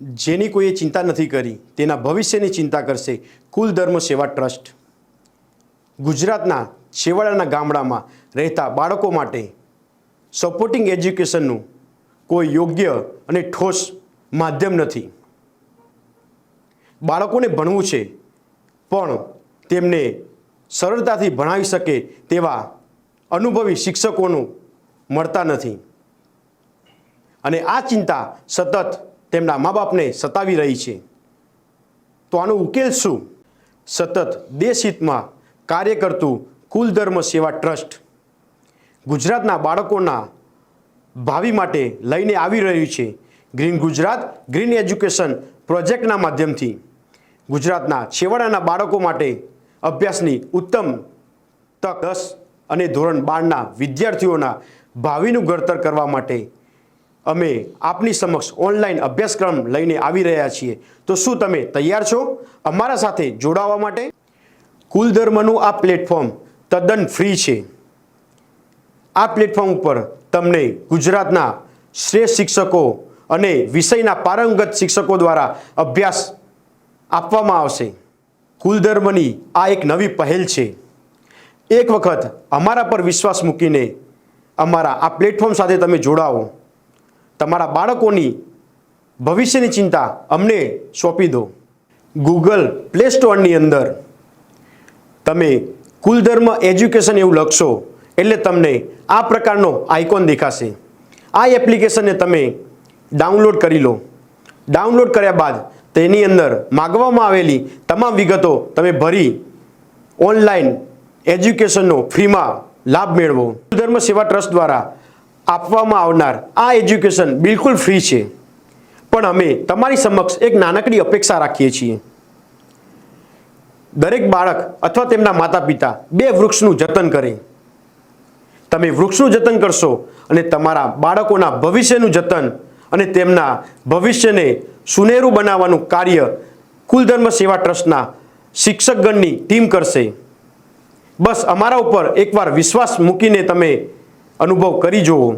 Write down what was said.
જેની કોઈએ ચિંતા નથી કરી, તેના ભવિષ્યની ચિંતા કરશે કુલ ધર્મ સેવા ટ્રસ્ટ. ગુજરાતના છેવાડાના ગામડામાં રહેતા બાળકો માટે સપોર્ટિંગ એજ્યુકેશનનું કોઈ યોગ્ય અને ઠોસ માધ્યમ નથી. બાળકોને ભણવું છે, પણ તેમને સરળતાથી ભણાવી શકે તેવા અનુભવી શિક્ષકોનું મળતા નથી. અને આ ચિંતા સતત તેમના મા બાપને સતાવી રહી છે. તો આનો ઉકેલ શું? સતત દેશહિતમાં કાર્ય કરતું કુલ ધર્મ સેવા ટ્રસ્ટ ગુજરાતના બાળકોના ભાવિ માટે લઈને આવી રહ્યું છે. ગ્રીન ગુજરાત, ગ્રીન એજ્યુકેશન પ્રોજેક્ટના માધ્યમથી ગુજરાતના છેવાડાના બાળકો માટે અભ્યાસની ઉત્તમ તક દસ અને ધોરણ બારના વિદ્યાર્થીઓના ભાવિનું ઘડતર કરવા માટે અમે આપની સમક્ષ ઓનલાઈન અભ્યાસક્રમ લઈને આવી રહ્યા છીએ. તો શું તમે તૈયાર છો? અમારા સાથે જોડાવા માટે કુલ ધર્મનું આ પ્લેટફોર્મ તદ્દન ફ્રી છે. આ પ્લેટફોર્મ ઉપર તમને ગુજરાતના શ્રેષ્ઠ શિક્ષકો અને વિષયના પારંગત શિક્ષકો દ્વારા અભ્યાસ આપવામાં આવશે. કુલધર્મની આ એક નવી પહેલ છે. એક વખત અમારા પર વિશ્વાસ મૂકીને અમારા આ પ્લેટફોર્મ સાથે તમે જોડાઓ તમારા બાળકોની ભવિષ્યની ચિંતા અમને સોંપી દો. ગૂગલ પ્લે સ્ટોરની અંદર તમે કુલધર્મ એજ્યુકેશન એવું લખશો, એટલે તમને આ પ્રકારનો આઇકોન દેખાશે. આ એપ્લિકેશનને તમે ડાઉનલોડ કરી લો. ડાઉનલોડ કર્યા બાદ તેની અંદર માગવામાં આવેલી તમામ વિગતો તમે ભરી ઓનલાઈન એજ્યુકેશનનો ફ્રીમાં લાભ મેળવો. ધર્મ સેવા ટ્રસ્ટ દ્વારા આપવામાં આવનાર આ એજ્યુકેશન બિલકુલ ફ્રી છે. પણ અમે તમારી સમક્ષ એક નાનકડી અપેક્ષા રાખીએ છીએ. દરેક બાળક અથવા તેમના માતા પિતા બે વૃક્ષનું જતન કરે. તમે વૃક્ષનું જતન કરશો અને તમારા બાળકોના ભવિષ્યનું જતન અને તેમના ભવિષ્યને સુનેરું બનાવવાનું કાર્ય કુલધર્મ સેવા ટ્રસ્ટના શિક્ષકગણની ટીમ કરશે. બસ અમારા ઉપર એકવાર વિશ્વાસ મૂકીને તમે અનુભવ કરી જુઓ